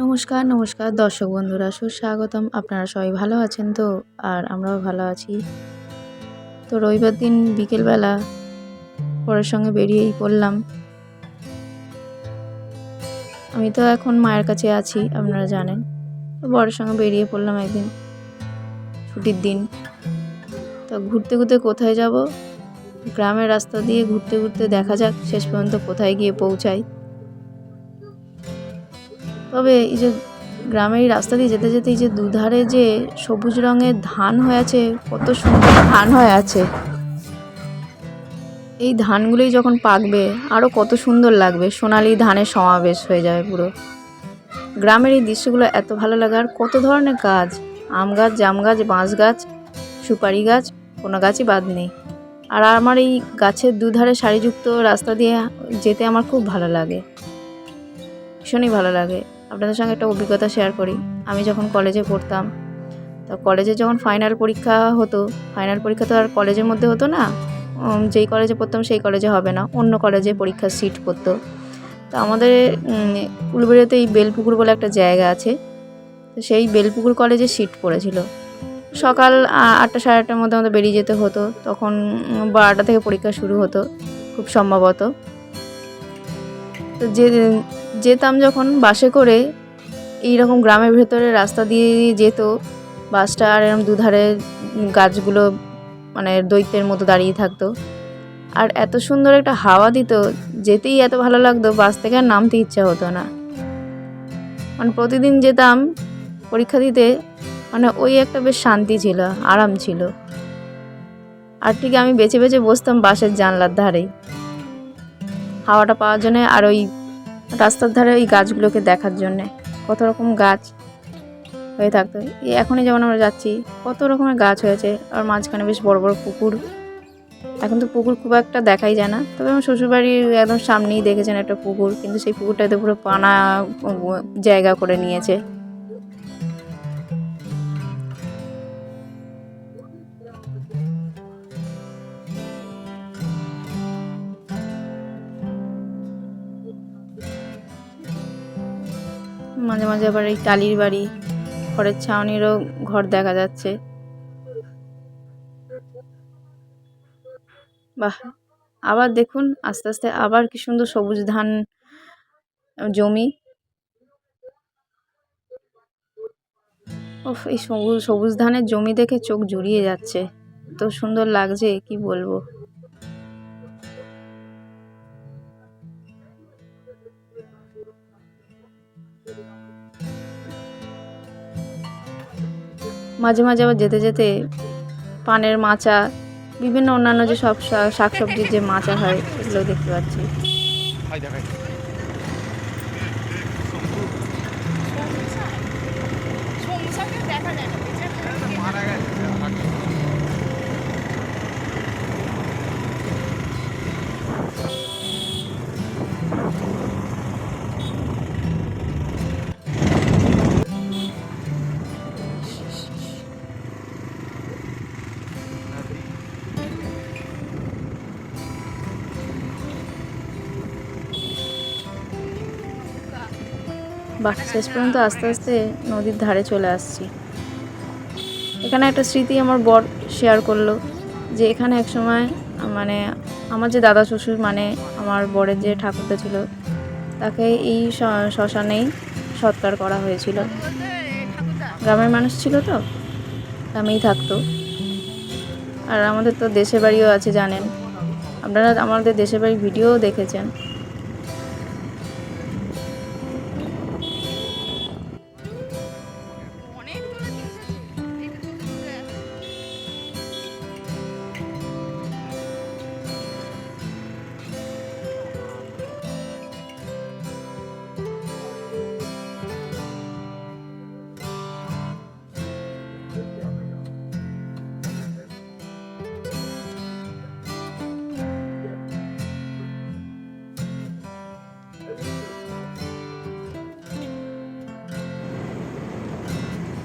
নমস্কার নমস্কার দর্শক বন্ধুরা, সুস্বাগতম। আপনারা সবাই ভালো আছেন তো? আর আমরাও ভালো আছি। তো রবিবার দিন বিকেলবেলা পরের সঙ্গে বেরিয়েই পড়লাম। আমি তো এখন মায়ের কাছে আছি, আপনারা জানেন। তো বরের সঙ্গে বেরিয়ে পড়লাম একদিন ছুটির দিন। তো ঘুরতে ঘুরতে কোথায় যাব? গ্রামের রাস্তা দিয়ে ঘুরতে ঘুরতে দেখা যাক, শেষ পর্যন্ত কোথায় গিয়ে পৌঁছাই। তবে এই যে গ্রামের রাস্তা দিয়ে যেতে যেতে এই যে দুধারে যে সবুজ রঙের ধান হয়ে আছে, কত সুন্দর ধান হয়ে আছে। এই ধানগুলোই যখন পাকবে আরও কত সুন্দর লাগবে। সোনালি ধানের সমাবেশ হয়ে যাবে পুরো। গ্রামের এই দৃশ্যগুলো এত ভালো লাগে। আর কত ধরনের গাছ? আম গাছ, জাম গাছ, বাঁশ গাছ, সুপারি গাছ, কোনো গাছই বাদ নেই। আর আমার এই গাছের দুধারে সারিযুক্ত রাস্তা দিয়ে যেতে আমার খুব ভালো লাগে। ভীষণই ভালো লাগে। আপনাদের সঙ্গে একটা অভিজ্ঞতা শেয়ার করি। আমি যখন কলেজে পড়তাম, তো কলেজে যখন ফাইনাল পরীক্ষা হতো ফাইনাল পরীক্ষা তো আর কলেজের মধ্যে হতো না যেই কলেজে পড়তাম সেই কলেজে হবে না, অন্য কলেজে পরীক্ষার সিট পড়তো। তো আমাদের উলবেড়িয়াতে এই বেলপুকুর বলে একটা জায়গা আছে, তো সেই বেলপুকুর কলেজে সিট পড়েছিল। সকাল আটটা সাড়ে আটটার মধ্যে আমাদের বেরিয়ে যেতে হতো, তখন বারোটা থেকে পরীক্ষা শুরু হতো, খুব সম্ভবত। তো যে যেতাম যখন বাসে করে এই রকম গ্রামের ভেতরে রাস্তা দিয়ে যেত, বাসটা আর এরকম দুধারে গাছগুলো মানে দৈত্যের মতো দাঁড়িয়ে থাকতো। আর এত সুন্দর একটা হাওয়া দিত, যেতেই এত ভালো লাগতো, বাস থেকে আর নামতে ইচ্ছা হতো না। মানে প্রতিদিন যেতাম পরীক্ষা দিতে মানে ওই একটা বেশ শান্তি ছিল, আরাম ছিল। আর ঠিক আমি বেছে বেছে বসতাম বাসের জানলার ধারেই হাওয়াটা পাওয়ার জন্য আর ওই রাস্তার ধারে ওই গাছগুলোকে দেখার জন্যে। কত রকম গাছ হয়ে থাকতো। এখনই যেমন আমরা যাচ্ছি, কত রকমের গাছ হয়েছে। আর মাঝখানে বেশ বড় বড় পুকুর। এখন তো পুকুর খুব একটা দেখাই যায় না। তবে আমার শ্বশুরবাড়ির একদম সামনেই দেখেছেন একটা পুকুর। কিন্তু সেই পুকুরটাতে পুরো পানা জায়গা করে নিয়েছে। মাঝে মাঝে আবার এই টালির বাড়ি খড়ের ছাউনিরও ঘর দেখা যাচ্ছে। বাহ, আবার দেখুন, আস্তে আস্তে আবার কি সুন্দর সবুজ ধান জমি। ওফ এই সবুজ সবুজ ধানের জমি দেখে চোখ জুড়িয়ে যাচ্ছে। তো সুন্দর লাগছে, কি বলব। মাঝে মাঝে আবার যেতে যেতে পানের মাচা বিভিন্ন অন্যান্য যে সব শাক শাকসবজির যে মাচা হয় সেগুলো দেখতে পাচ্ছি বাহ শেষ পর্যন্ত আস্তে আস্তে নদীর ধারে চলে আসছি। এখানে একটা স্মৃতি আমার বর শেয়ার করল যে এখানে এক সময় মানে আমার যে দাদা শ্বশুর মানে আমার বরের যে ঠাকুরটা ছিল, তাকে এই শ্মশানেই সৎকার করা হয়েছিল। গ্রামের মানুষ ছিল তো, গ্রামেই থাকতো। আর আমাদের তো দেশে বাড়িও আছে জানেন। আপনারা আমাদের দেশের বাড়ির ভিডিওও দেখেছেন।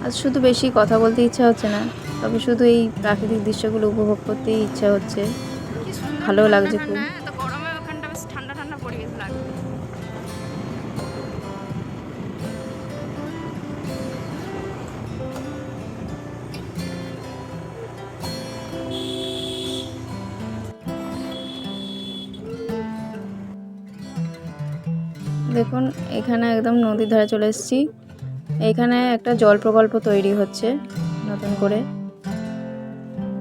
আজ শুধু বেশি কথা বলতে ইচ্ছা হচ্ছে না, তবে শুধু এই প্রাকৃতিক দৃশ্যগুলো উপভোগ করতেই ইচ্ছা হচ্ছে। ভালো লাগছে খুব। দেখুন, এখানে একদম নদীর ধারে চলে এসেছি। এইখানে একটা জল প্রকল্প তৈরি হচ্ছে, নতুন করে।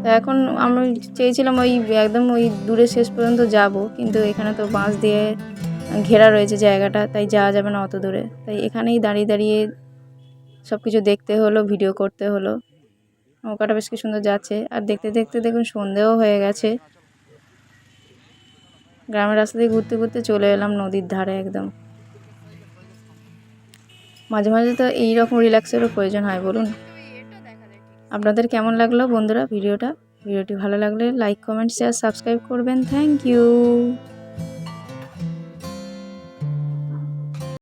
তো এখন আমি চেয়েছিলাম ওই একদম ওই দূরে শেষ পর্যন্ত যাব, কিন্তু এখানে তো বাঁশ দিয়ে ঘেরা রয়েছে জায়গাটা, তাই যাওয়া যাবে না অত দূরে। তাই এখানেই দাঁড়িয়ে দাঁড়িয়ে সব কিছু দেখতে হলো, ভিডিও করতে হলো। নৌকাটা বেশ কি সুন্দর যাচ্ছে, আর দেখতে দেখতে দেখুন সন্ধেও হয়ে গেছে। গ্রামের রাস্তা দিয়ে ঘুরতে ঘুরতে চলে এলাম নদীর ধারে একদম। মাঝে মাঝে তো এই রকম রিল্যাক্সেরও প্রয়োজন হয়, বলুন। আপনাদের কেমন লাগল বন্ধুরা ভিডিওটা? ভিডিওটি ভালো লাগলে লাইক কমেন্ট শেয়ার সাবস্ক্রাইব করবেন। Thank you